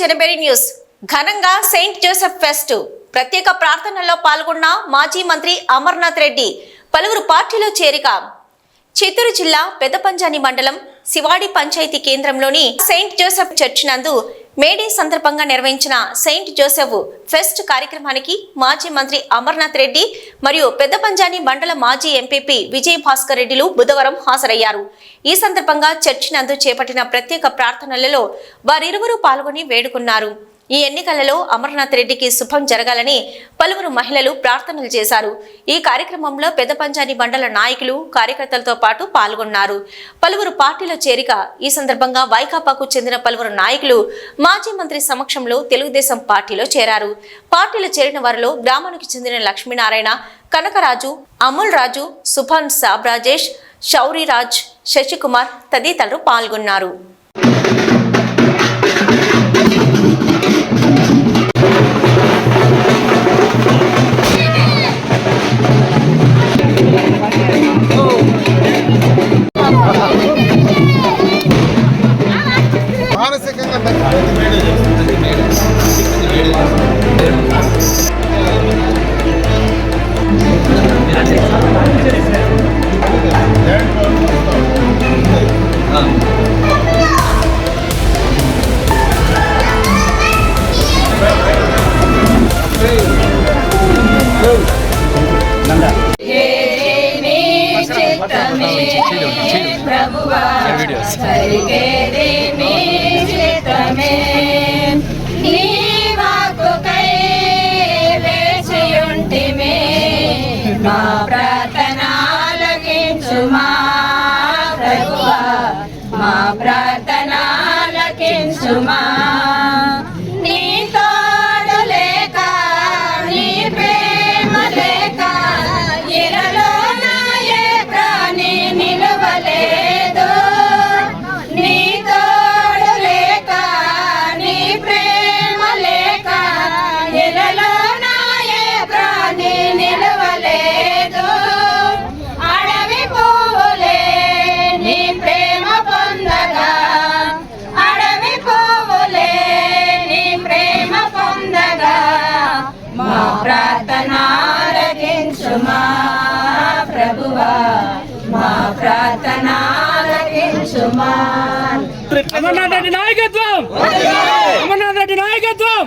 జనబెరి news. ఘనంగా Saint Joseph fest. ప్రత్యేక ప్రార్థనల్లో పాల్గొన్న మాజీ మంత్రి అమర్నాథ్ రెడ్డి పలువురు పార్టీలో చేరిక. చిత్తూరు జిల్లా పెదపంజాని మండలం శివాడి పంచాయతీ కేంద్రంలోని సెయింట్ జోసెఫ్ చర్చ్ నందు మేడే సందర్భంగా నిర్వహించిన సెయింట్ జోసెఫ్ ఫెస్ట్ కార్యక్రమానికి మాజీ మంత్రి అమర్నాథ్ రెడ్డి మరియు పెద్ద పంజాని మండల మాజీ ఎంపీపీ విజయ్ భాస్కర్ రెడ్డిలు బుధవారం హాజరయ్యారు. ఈ సందర్భంగా చర్చినందు చేపట్టిన ప్రత్యేక ప్రార్థనలలో వారిరువురు పాల్గొని వేడుకున్నారు. ఈ ఎన్నికలలో అమర్నాథ్ రెడ్డికి శుభం జరగాలని పలువురు మహిళలు ప్రార్థనలు చేశారు. ఈ కార్యక్రమంలో పెద్ద పెద్దపంచాని మండల నాయకులు కార్యకర్తలతో పాటు పాల్గొన్నారు. పలువురు పార్టీల చేరిక ఈ సందర్భంగా వైకాపాకు చెందిన పలువురు నాయకులు మాజీ మంత్రి సమక్షంలో తెలుగుదేశం పార్టీలో చేరారు. పార్టీలో చేరిన వారిలో గ్రామానికి చెందిన లక్ష్మీనారాయణ కనకరాజు అమూల్ రాజు సుభాన్ సాబ్ రాజేష్ శౌరిరాజ్ శశికుమార్ తదితరులు పాల్గొన్నారు. జరిగేది మా ప్రార్థనాలకించుమా ప్రభువా మా ప్రార్థనాలకించుమా ప్రార్థనాలకించుమా ప్రభువా. మా ప్రార్థనాలకించుమా. అమర్నాథ్ రెడ్డి నాయకత్వం! అమర్నాథ్ రెడ్డి నాయకత్వం!